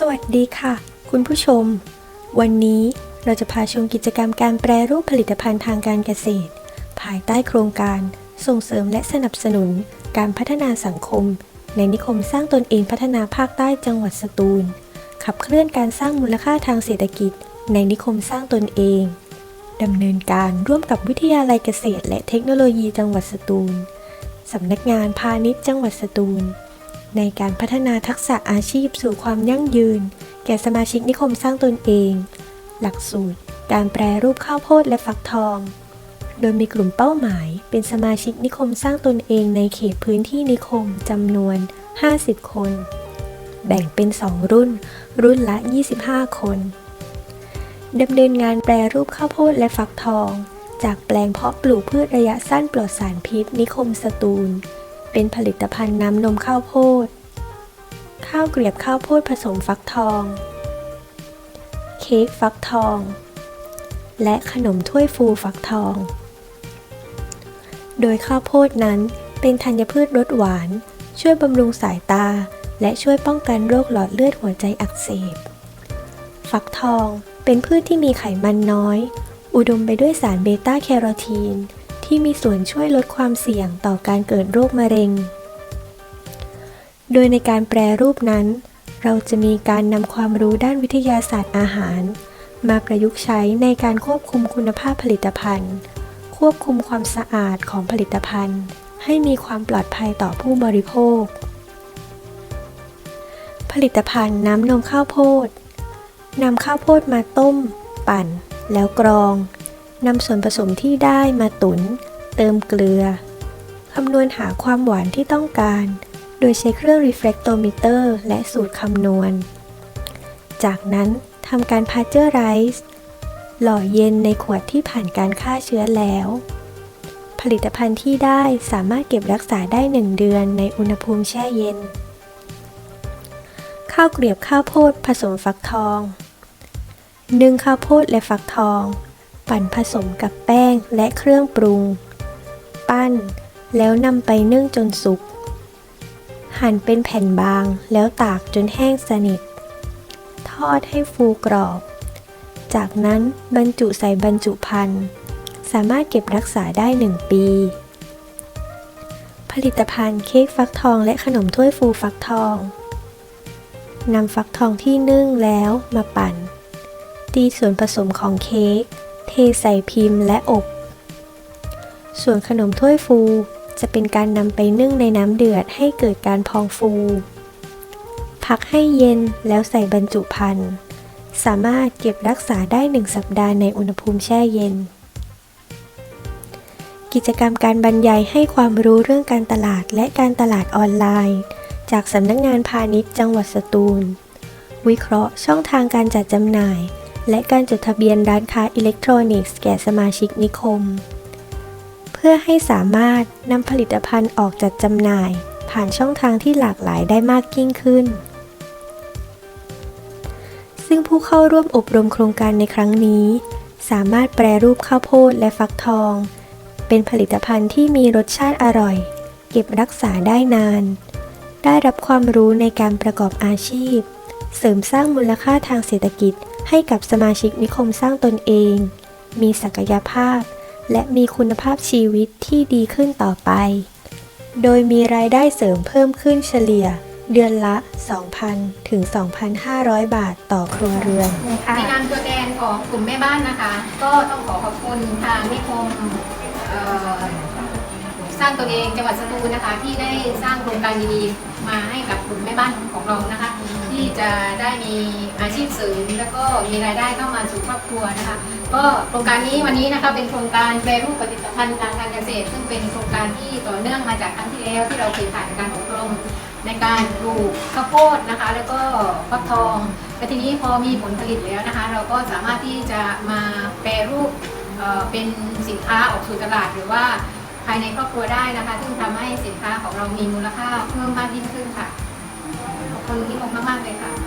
สวัสดีค่ะ คุณผู้ชม วันนี้เราจะพาชมกิจกรรมการแปรรูปผลิตภัณฑ์ทางการเกษตร ภายใต้โครงการ ส่งเสริมและสนับสนุน การพัฒนาสังคม ในนิคมสร้างตนเองพัฒนาภาคใต้จังหวัดสตูล ขับเคลื่อนการสร้างมูลค่าทางเศรษฐกิจ ในนิคมสร้างตนเองดำเนินการร่วมกับวิทยาลัยเกษตร และเทคโนโลยีจังหวัดสตูลสำนักงานพาณิชย์จังหวัดสตูล ในการพัฒนาทักษะอาชีพสู่ความยั่งยืน แก่สมาชิกนิคมสร้างตนเอง หลักสูตร การแปรรูปข้าวโพดและฟักทอง โดยมีกลุ่มเป้าหมายเป็นสมาชิกนิคมสร้างตนเองในเขตพื้นที่นิคมจำนวน 50 คน แบ่งเป็น 2 รุ่น รุ่นละ 25 คนดำเนินงานแปรรูปข้าวโพดและฟักทอง จากแปลงเพาะปลูกพืชระยะสั้นปลอดสารพิษนิคมสตูล เป็นผลิตภัณฑ์น้ำนมข้าวโพด ข้าวเกลียบข้าวโพดผสมฟักทอง เค้กฟักทอง และขนมถ้วยฟูฟักทอง โดยข้าวโพดนั้นเป็นธัญพืชรสหวาน ช่วยบำรุงสายตา และช่วยป้องกันโรคหลอดเลือดหัวใจอักเสบ ฟักทองเป็นพืชที่มีไขมันน้อย อุดมไปด้วยสารเบต้าแคโรทีน ที่มีส่วนช่วยลดความเสี่ยงต่อการเกิดโรคมะเร็ง โดยในการแปรรูปนั้น เราจะมีการนำความรู้ด้านวิทยาศาสตร์อาหาร มาประยุกต์ใช้ในการควบคุมคุณภาพผลิตภัณฑ์ ควบคุมความสะอาดของผลิตภัณฑ์ ให้มีความปลอดภัยต่อผู้บริโภค ผลิตภัณฑ์น้ำนมข้าวโพดนำข้าวโพดมาต้ม ปั่น แล้วกรอง นำส่วนผสมที่ได้มาตุน เติมเกลือ คำนวณหาความหวานที่ต้องการ โดยใช้เครื่อง reflectometer และสูตรคำนวณ จากนั้นทำการพาเจอร์ไรส์หล่อเย็นในขวดที่ผ่านการฆ่าเชื้อแล้ว ผลิตภัณฑ์ที่ได้สามารถเก็บรักษาได้ 1 เดือนในอุณหภูมิแช่เย็น ข้าวเกลียบข้าวโพดผสมฟักทองนึ่งข้าวโพดและฟักทอง ปั่นผสมกับแป้งและเครื่องปรุง ปั้น แล้วนำไปนึ่งจนสุก หั่นเป็นแผ่นบางแล้วตากจนแห้งสนิท ทอดให้ฟูกรอบ จากนั้นบรรจุใส่บรรจุภัณฑ์ สามารถเก็บรักษาได้ 1 ปี ผลิตภัณฑ์เค้กฟักทองและขนมถ้วยฟูฟักทองนำฟักทองที่นึ่งแล้วมาปั่น ตีส่วนผสมของเค้ก เทใส่พิมพ์และอบ ส่วนขนมถ้วยฟูจะเป็นการนำไปนึ่งในน้ำเดือดให้เกิดการพองฟู พักให้เย็นแล้วใส่บรรจุภัณฑ์ สามารถเก็บรักษาได้ 1 สัปดาห์ในอุณหภูมิแช่เย็น กิจกรรมการบรรยายให้ความรู้เรื่องการตลาดและการตลาดออนไลน์ จากสำนักงานพาณิชย์จังหวัดสตูล วิเคราะห์ช่องทางการจัดจำหน่าย และการจดทะเบียนร้านค้าอิเล็กทรอนิกส์แก่สมาชิกนิคม เพื่อให้สามารถนำผลิตภัณฑ์ออกจัดจำหน่าย ผ่านช่องทางที่หลากหลายได้มากยิ่งขึ้น ซึ่งผู้เข้าร่วมอบรมโครงการในครั้งนี้ สามารถแปรรูปข้าวโพดและฟักทอง เป็นผลิตภัณฑ์ที่มีรสชาติอร่อย เก็บรักษาได้นาน ได้รับความรู้ในการประกอบอาชีพ เสริมสร้างมูลค่าทางเศรษฐกิจ ให้กับสมาชิกนิคมสร้างตนเอง มีศักยภาพ และมีคุณภาพชีวิตที่ดีขึ้นต่อไป โดยมีรายได้เสริมเพิ่มขึ้นเฉลี่ย เดือนละ 2,000 ถึง 2,500 บาทต่อครัวเรือนในนามตัวแทนของกลุ่มแม่บ้านนะคะ ก็ต้องขอขอบคุณทางนิคมสร้างตัวเองจังหวัดสตูลนะคะ ที่ได้สร้างโครงการดีๆมาให้กับกลุ่มแม่บ้านของเรานะคะ ที่จะได้มีอาชีพเสริมแล้วก็มีรายได้เข้ามาสู่ครอบครัวนะคะก็โครงการนี้วันนี้นะคะเป็นโครงการแปรรูปผลิตภัณฑ์ทางการเกษตร ซึ่งเป็นโครงการที่ต่อเนื่องมาจากครั้งที่แล้วที่เราเคยผ่านการอบรมในการปลูกข้าวโพดนะคะ แล้วก็ฟักทองและทีนี้พอมีผลผลิตแล้วนะคะ เราก็สามารถที่จะมาแปรรูปเเป็นสินค้าออกสู่ตลาดหรือว่าภายในครอบครัวได้นะคะ ซึ่งทำให้สินค้าของเรามีมูลค่าเพิ่มมากยิ่งขึ้นค่ะ คนที่มากมากๆเลยค่ะ